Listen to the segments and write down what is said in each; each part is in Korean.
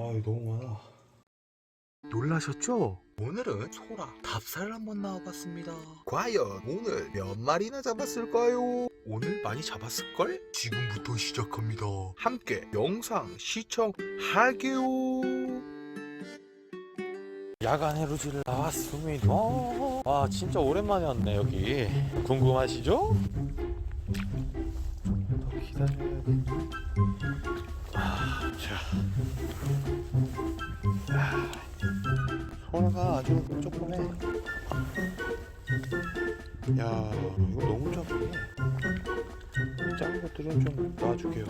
아 너무 많아. 놀라셨죠? 오늘은 소라 답사를 한번 나와봤습니다. 과연 오늘 몇 마리나 잡았을까요? 오늘 많이 잡았을걸? 지금부터 시작합니다. 함께 영상 시청할게요. 야간 해루지를 나왔습니다. 와 진짜 오랜만에 왔네 여기. 궁금하시죠? 더 기다려야 돼. 아, 자. 소라가 아주 조그매. 야, 이거 너무 작네. 작은 것들은 좀 놔줄게요.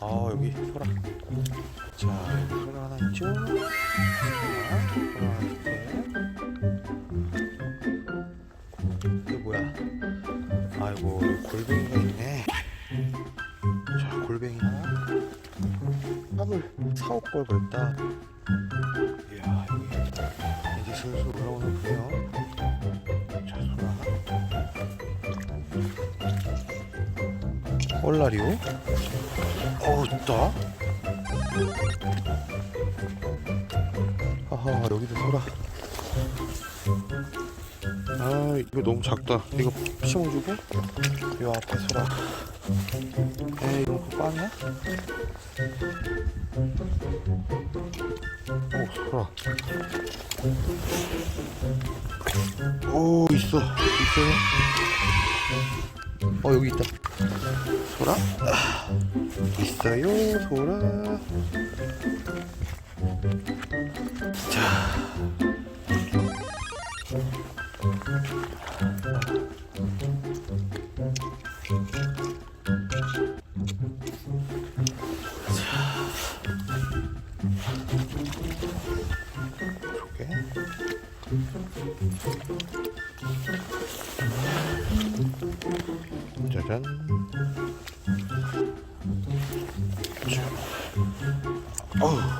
아, 여기 소라. 자, 소라 하나 있죠? 자, 소라 하나 있대. 이게 뭐야? 아이고, 골뱅이가 사올 걸 그랬다. 이제 슬슬 올라오는군요. 자, 소라. 꼴라리오? 어우, 있다. 하하, 여기도 소라. 아, 이거 너무 작다. 이거 심어주고, 요 앞에 소라. 에이, 이거 그거 빠냐? 오, 소라. 오, 있어. 있어요? 어, 여기 있다. 소라? 아, 있어요, 소라. 어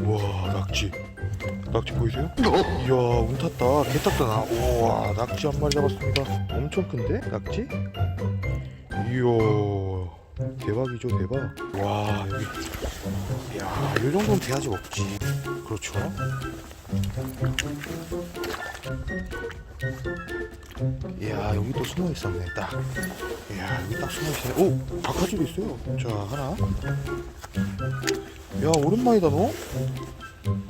우와 낙지. 낙지 보이세요? 이야 운 탔다. 개 탔다 나. 우와 낙지 한 마리 잡았습니다. 엄청 큰데 낙지? 이야 대박이죠 대박. 와 여기. 이야 이 정도는 돼야지 먹지. 그렇죠 이야 여기 또 숨어 있었네 딱 이야 여기 딱 숨어 있어요 오 바카지도 있어요 자 하나 야 오랜만이다 너.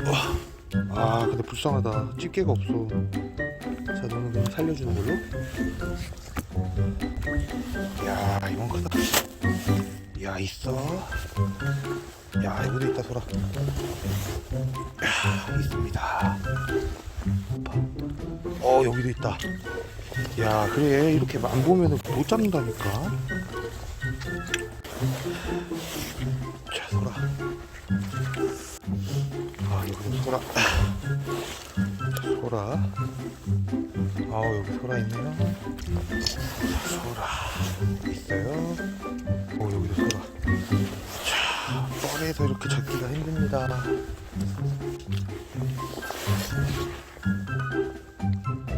와. 아 근데 불쌍하다. 집게가 없어. 자 너는 그냥 살려주는 걸로. 야 이건 크다. 야 있어. 야 여기도 있다 소라. 야 있습니다. 어 여기도 있다. 야 그래. 이렇게 안 보면은 못 잡는다니까. 자 소라. 아 여기 소라. 소라. 아 여기 소라 있네요. 소라. 있어요. 어 여기도 소라. 자 뻘에서 이렇게 잡기가 힘듭니다.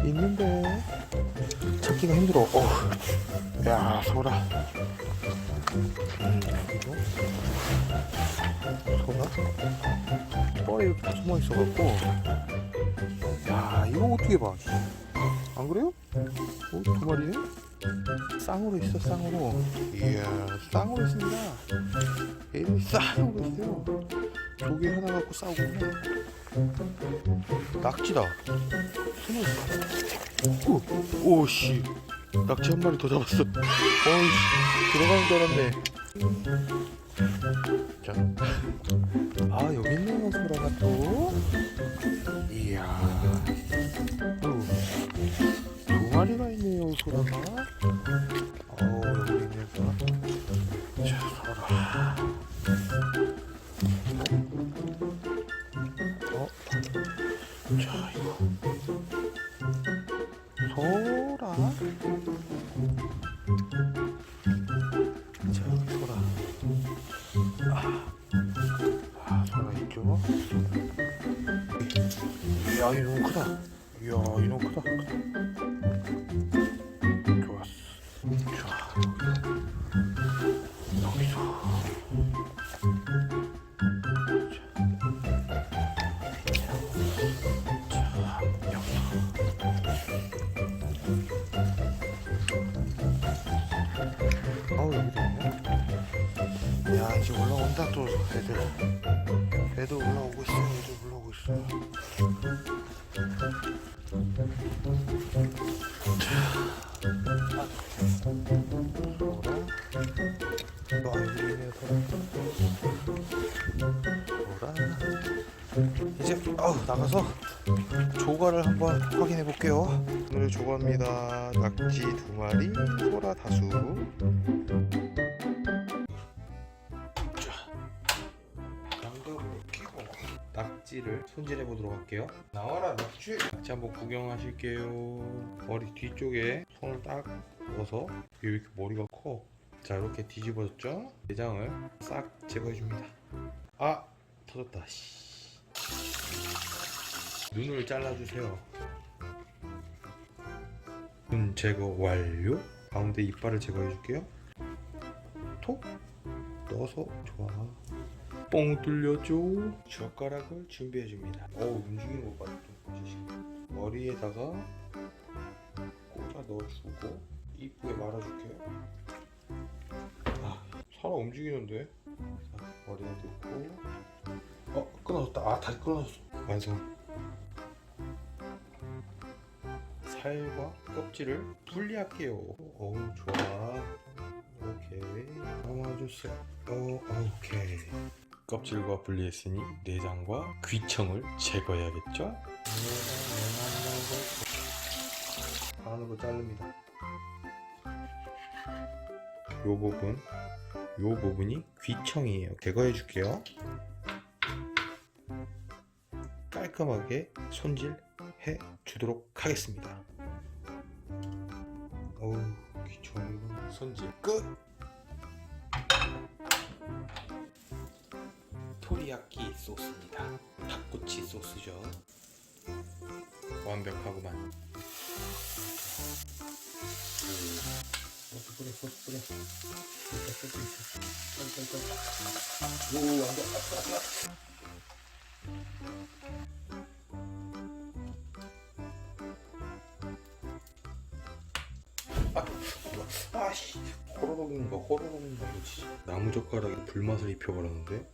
있는데 찾기가 힘들어. 어 야 소라 음 여기도 소라 뻘에 이렇게 다 숨어 있어갖고. 야 이거 어떻게 봐 안 그래요? 어, 두 마리네? 쌍으로 있어 쌍으로. 이야 쌍으로 있습니다. 얘들이 쌍으로 있어요. 조개 하나 갖고 싸우고 있네. 낙지다. 숨어 있어. 오, 오씨. 낙지 한 마리 더 잡았어. 어이씨 들어가는 줄 알았네 야, 이 너무 크다. 이야, 이 너무 크다. 좋았어. 좋아. 여기서. 자, 여기서. 아우 여기도 있네. 야 이제 올라온다 또 애들. 애들 올라오고 나가서 조과를 한번 확인해 볼게요. 오늘 조과입니다. 낙지 두 마리, 소라 다수. 낙지를 손질해 보도록 할게요. 나와라 낙지. 낙지 한번 구경하실게요. 머리 뒤쪽에 손을 딱 넣어서 왜 이렇게 머리가 커? 자 이렇게 뒤집어졌죠? 내장을 싹 제거해 줍니다. 아 터졌다. 씨. 눈을 잘라주세요. 눈 제거 완료. 가운데 이빨을 제거해줄게요. 톡 넣어서 좋아. 뻥 뚫려줘. 젓가락을 준비해줍니다. 어 움직이는 것 봐. 좀. 머리에다가 꽂아 넣어주고 이쁘게 말아줄게요. 아 살아 움직이는데. 자, 머리에 넣고. 어 끊어졌다. 아 다시 끊어졌어. 완성. 살과 껍질을 분리할게요. 어우 좋아. 오케이. 담아주세요. 어 오케이. 껍질과 분리했으니 내장과 귀청을 제거해야겠죠? 반으로 자릅니다. 요 부분, 요 부분이 귀청이에요. 제거해 줄게요. 깔끔하게 손질해 주도록 하겠습니다. 어우 귀청 손질 끝. 토리야끼 소스입니다. 닭꼬치 소스죠. 완벽하구만. 소스 뿌려, 소스 뿌려. 진짜 소스 있어. 빨리. 오, 완벽. 아씨 호로록인가 호로록인가 뭐지. 나무젓가락에 불맛을 입혀버렸는데?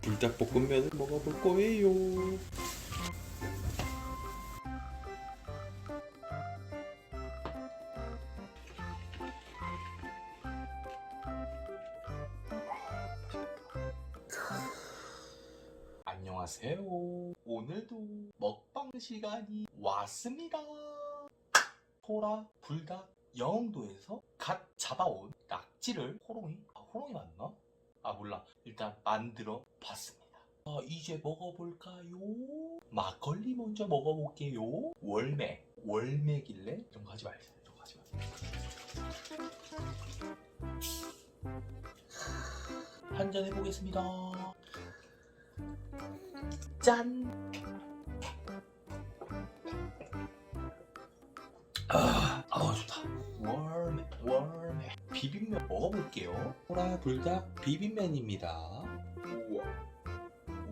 불닭볶음면을 먹어볼 거예요. 안녕하세요. 오늘도 먹 방 시간이 왔습니다. 소라 불닭 영도에서 갓 잡아온 낙지를 호롱이 아 호롱이 맞나? 아 몰라 일단 만들어 봤습니다. 아 이제 먹어볼까요? 막걸리 먼저 먹어볼게요. 월매 월매길래 이런 거 하지 말세요. 이런 거 하지 마세요. 한잔 해보겠습니다. 짠! 먹어볼게요. 호라 불닭 비빔면입니다. 우와.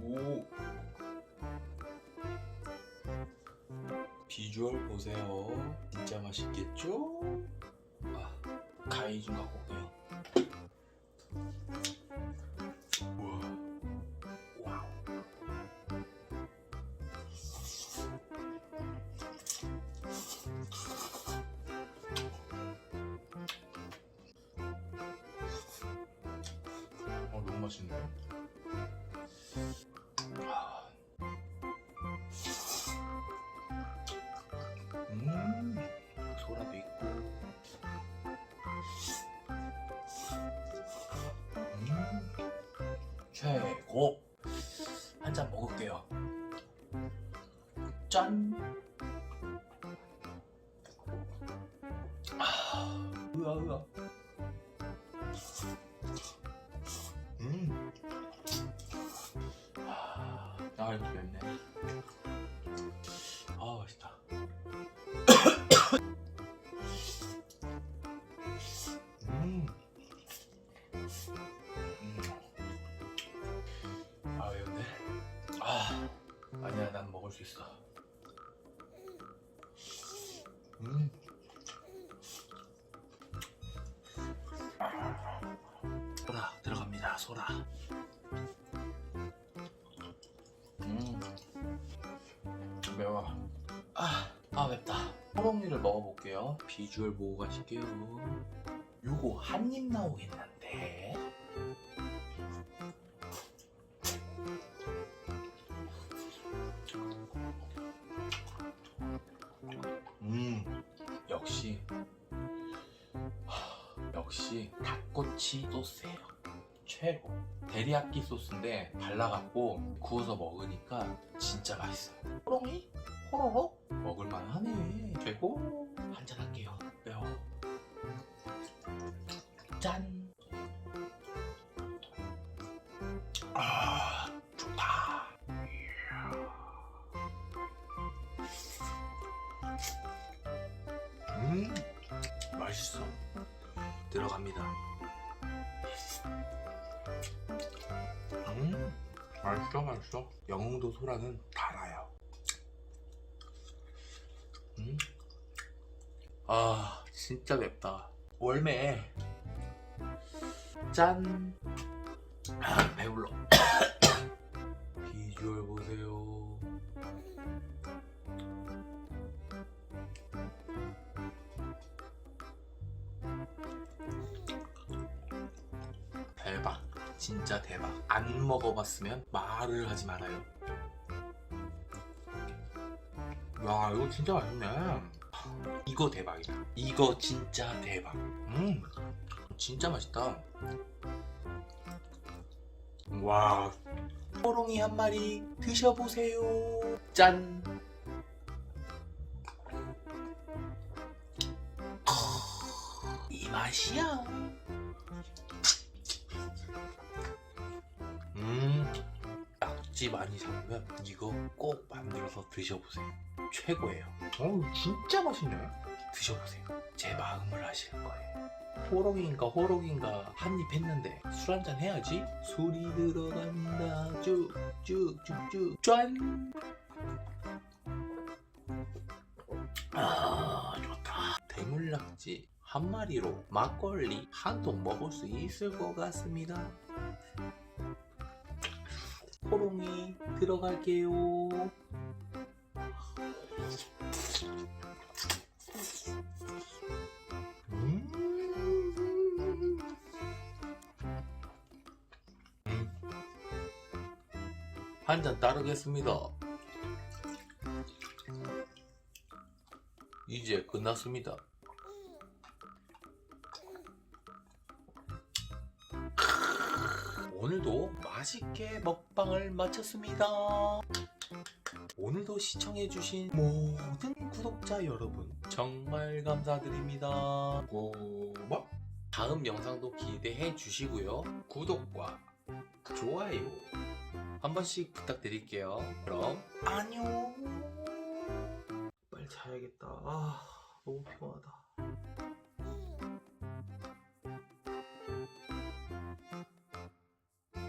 오. 비주얼 보세요. 진짜 맛있겠죠? 아, 가위 좀 갖고 올게요. 맛있네. 아. 음. 음, 최고. 아, 아 이거 맵네. 아 맛있다. 음. 음. 아 매운데? 아 아니야 난 먹을 수 있어. 음. 소라 들어갑니다 소라. 매워. 아, 아 맵다. 호롱이를 먹어볼게요. 비주얼 보고 가실게요. 요거 한 입 나오겠는데. 음, 역시, 하, 역시 닭꼬치 소스예요. 최고. 데리야끼 소스인데 발라갖고 구워서 먹으니까 진짜 맛있어요. 호롱이? 호로록? 먹을만 하네. 최고. 한잔 할게요. 매워. 짠. 아, 좋다. 음, 맛있어. 들어갑니다. 음, 맛있어, 맛있어. 영흥도 소라는 달아요. 음. 아, 진짜 맵다. 월매. 짠. 아, 배불러. 비주얼 보세요. 대박. 진짜 대박. 안 먹어봤으면 말을 하지 말아요. 야, 이거 진짜 맛있네. 이거 대박이다. 이거 진짜 대박. 음, 진짜 맛있다. 와, 호롱이 한 마리 드셔보세요. 짠. 이 맛이야. 낙지 많이 잡으면 이거 꼭 만들어서 드셔보세요. 최고예요. 어, 진짜 맛있네. 드셔보세요. 제 마음을 아시는 거예요. 호롱인가 호롱인가 한 입 했는데 술 한잔 해야지. 술이 들어간다. 쭉쭉쭉쭉 짠. 아 좋다. 대물낙지 한 마리로 막걸리 한 통 먹을 수 있을 것 같습니다. 호롱이 들어갈게요. 음. 한잔 따르겠습니다. 이제 끝났습니다. 오늘도 맛있게 먹방을 마쳤습니다. 오늘도 시청해주신 모든 구독자 여러분 정말 감사드립니다. 고마. 다음 영상도 기대해 주시고요. 구독과 좋아요 한 번씩 부탁드릴게요. 그럼 안녕. 빨리 자야겠다. 아 너무 피곤하다.